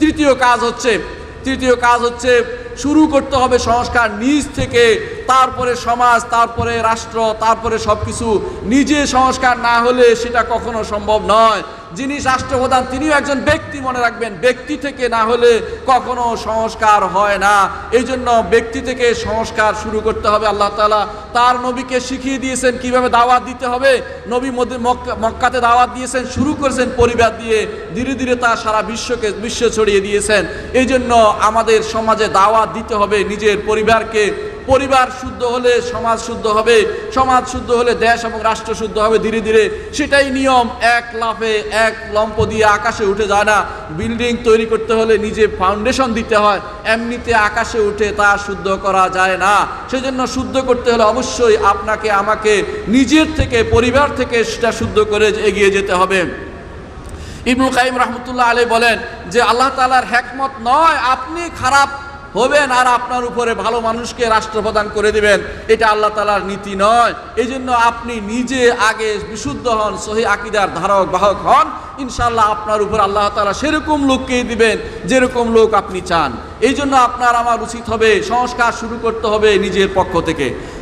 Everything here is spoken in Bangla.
তৃতীয় কাজ হচ্ছে তৃতীয় কাজ হচ্ছে শুরু করতে হবে সংস্কার নিজ থেকে তারপরে সমাজ, তারপরে রাষ্ট্র, তারপরে সব কিছু নিজে সংস্কার না হলে সেটা কখনো সম্ভব নয়। যিনি রাষ্ট্রপ্রধান, তিনিও একজন ব্যক্তি, মনে রাখবেন। ব্যক্তি থেকে না হলে কখনো সংস্কার হয় না। এই জন্য ব্যক্তি থেকে সংস্কার শুরু করতে হবে আল্লাহ তাআলা। তার নবীকে শিখিয়ে দিয়েছেন কীভাবে দাওয়াত দিতে হবে। নবী মধ্যে মক্কাতে দাওয়াত দিয়েছেন, শুরু করেছেন পরিবার দিয়ে। ধীরে ধীরে তা সারা বিশ্বকে, বিশ্ব ছড়িয়ে দিয়েছেন। এই জন্য আমাদের সমাজে দাওয়াত দিতে হবে নিজের পরিবারকে। পরিবার শুদ্ধ হলে সমাজ শুদ্ধ হবে, সমাজ শুদ্ধ হলে দেশ এবং রাষ্ট্র শুদ্ধ হবে ধীরে ধীরে। সেটাই নিয়ম, এক লাফে এক লম্প দিয়ে আকাশে উঠে যায় না। বিল্ডিং তৈরি করতে হলে নিজে ফাউন্ডেশন দিতে হয়, এমনিতে আকাশে উঠে তা শুদ্ধ করা যায় না। সেজন্য শুদ্ধ করতে হলে অবশ্যই আপনাকে, আমাকে, নিজের থেকে, পরিবার থেকে সেটা শুদ্ধ করে এগিয়ে যেতে হবে। ইবনুল কাইম রহমতুল্লাহ আলী বলেন যে, আল্লাহ তালার হ্যাকমত নয়, আপনি খারাপ হবেন আর আপনার উপরে ভালো মানুষকে রাষ্ট্রপ্রদান করে দিবেন। এটা আল্লাহ তালার নীতি নয়। এই জন্য আপনি নিজে আগে বিশুদ্ধ হন, সহি আকিদার ধারক, বাহক হন। ইনশাল্লাহ আপনার উপর আল্লাহ তালা সেরকম লোককেই দিবেন, যেরকম লোক আপনি চান। এই জন্য আপনার আমার উচিত হবে, সংস্কার শুরু করতে হবে নিজের পক্ষ থেকে।